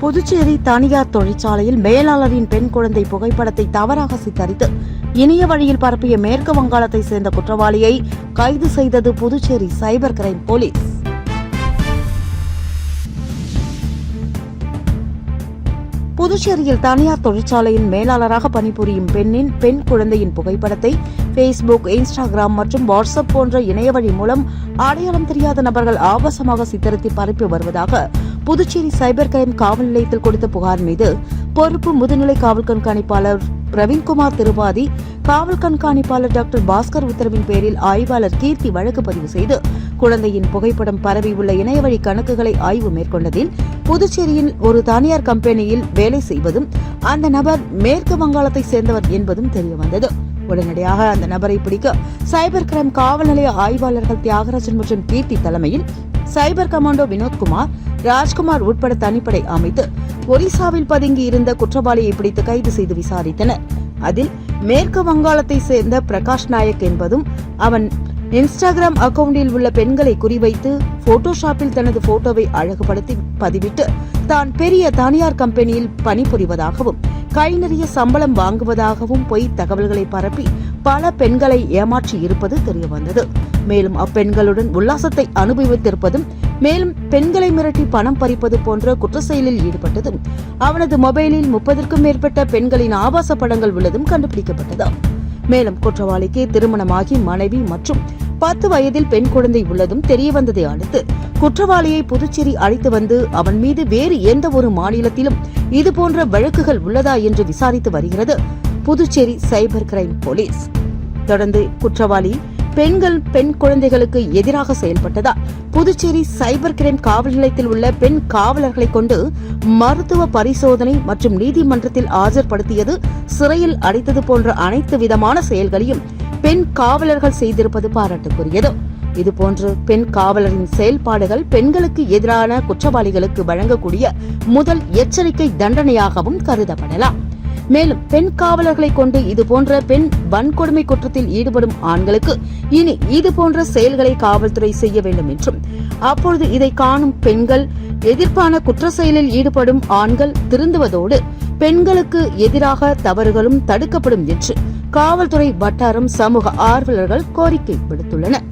புதுச்சேரி தனியார் தொழிற்சாலையில் மேலாளரின் பெண் குழந்தை புகைப்படத்தை தவறாக சித்தரித்து இணைய வழியில் பரப்பிய மேற்கு வங்காளத்தை சேர்ந்த குற்றவாளியை கைது செய்தது புதுச்சேரி சைபர் கிரைம் போலீஸ். புதுச்சேரியில் தனியார் தொழிற்சாலையின் மேலாளராக பணிபுரியும் பெண்ணின் பெண் குழந்தையின் புகைப்படத்தை ஃபேஸ்புக் இன்ஸ்டாகிராம் மற்றும் வாட்ஸ்அப் போன்ற இணையவழி மூலம் அடையாளம் தெரியாத நபர்கள் ஆபாசமாக சித்தரித்து பரப்பி வருவதாக புதுச்சேரி சைபர் கிரைம் காவல் நிலையத்தில் கொடுத்த புகார் மீது பொறுப்பு முதுநிலை காவல் கண்காணிப்பாளர் பிரவீன்குமார் திருவாதி காவல் கண்காணிப்பாளர் டாக்டர் பாஸ்கர் உத்தரவின் பேரில் ஆய்வாளர் கீர்த்தி வழக்கு பதிவு செய்து குழந்தையின் புகைப்படம் பரவியுள்ள இணையவழி கணக்குகளை ஆய்வு மேற்கொண்டதில் புதுச்சேரியில் ஒரு தனியார் கம்பெனியில் வேலை செய்வதும் அந்த நபர் மேற்கு வங்காளத்தை சேர்ந்தவர் என்பதும் தெரியவந்தது. உடனடியாக அந்த நபரை பிடிக்க சைபர் கிரைம் காவல் நிலைய ஆய்வாளர்கள் தியாகராஜன் மற்றும் கீர்த்தி தலைமையில் சைபர் கமாண்டோ வினோத்குமார் ராஜ்குமார் உட்பட தனிப்படை அமைத்து ஒரிசாவில் பதுங்கி இருந்த குற்றவாளியை பிடித்து கைது செய்து விசாரித்தனர். அதில் மேற்கு வங்காளத்தை சேர்ந்த பிரகாஷ் நாயக் என்பதும் அவன் இன்ஸ்டாகிராம் அக்கவுண்டில் உள்ள பெண்களை குறிவைத்து போட்டோஷாப்பில் தனது போட்டோவை அழகுபடுத்தி பதிவிட்டு தான் பெரிய தனியார் கம்பெனியில் பணிபுரிவதாகவும் கை நிறைய சம்பளம் வாங்குவதாகவும் பொய் தகவல்களை பரப்பி பல பெண்களை ஏமாற்றி இருப்பது தெரியவந்தது. மேலும் அப்பெண்களுடன் உல்லாசத்தை அனுபவித்திருப்பதும் மேலும் பெண்களை மிரட்டி பணம் பறிப்பது போன்ற குற்ற செயலில் ஈடுபட்டதும் அவனது மொபைலில் முப்பதற்கும் மேற்பட்ட பெண்களின் ஆபாச படங்கள் உள்ளதும் கண்டுபிடிக்கப்பட்டது. மேலும் குற்றவாளிக்கு திருமணமாகி மனைவி மற்றும் பத்து வயதில் பெண் குழந்தை உள்ளதும் தெரியவந்ததை அடுத்து குற்றவாளியை புதுச்சேரி அழைத்து வந்து அவன் மீது வேறு எந்த ஒரு மாநிலத்திலும் இதுபோன்ற வழக்குகள் உள்ளதா என்று விசாரித்து வருகிறது. Puducherry cyber crime police. தொடர்ந்து குற்றவாளி பெண்கள் பெண் குழந்தைகளுக்கு எதிராக செயல்பட்டதால் புதுச்சேரி சைபர் கிரைம் காவல் நிலையத்தில் உள்ள பெண் காவலர்களை கொண்டு மருத்துவ பரிசோதனை மற்றும் நீதிமன்றத்தில் ஆஜர்படுத்தியது சிறையில் அடைத்தது போன்ற அனைத்து விதமான செயல்களையும் பெண் காவலர்கள் செய்திருப்பது பாராட்டுக்குரியது. இதுபோன்று பெண் காவலரின் செயல்பாடுகள் பெண்களுக்கு எதிரான குற்றவாளிகளுக்கு வழங்கக்கூடிய முதல் எச்சரிக்கை தண்டனையாகவும் கருதப்படலாம். மேலும் பெண் காவலர்களை கொண்டு இதுபோன்ற பெண் வன்கொடுமை குற்றத்தில் ஈடுபடும் ஆண்களுக்கு இனி இதுபோன்ற செயல்களை காவல்துறை செய்ய வேண்டும் என்றும் அப்பொழுது இதை காணும் பெண்கள் எதிர்ப்பான குற்ற செயலில் ஈடுபடும் ஆண்கள் திருந்துவதோடு பெண்களுக்கு எதிராக தவறுகளும் தடுக்கப்படும் என்று காவல்துறை வட்டாரம் சமூக ஆர்வலர்கள் கோரிக்கை விடுத்துள்ளனர்.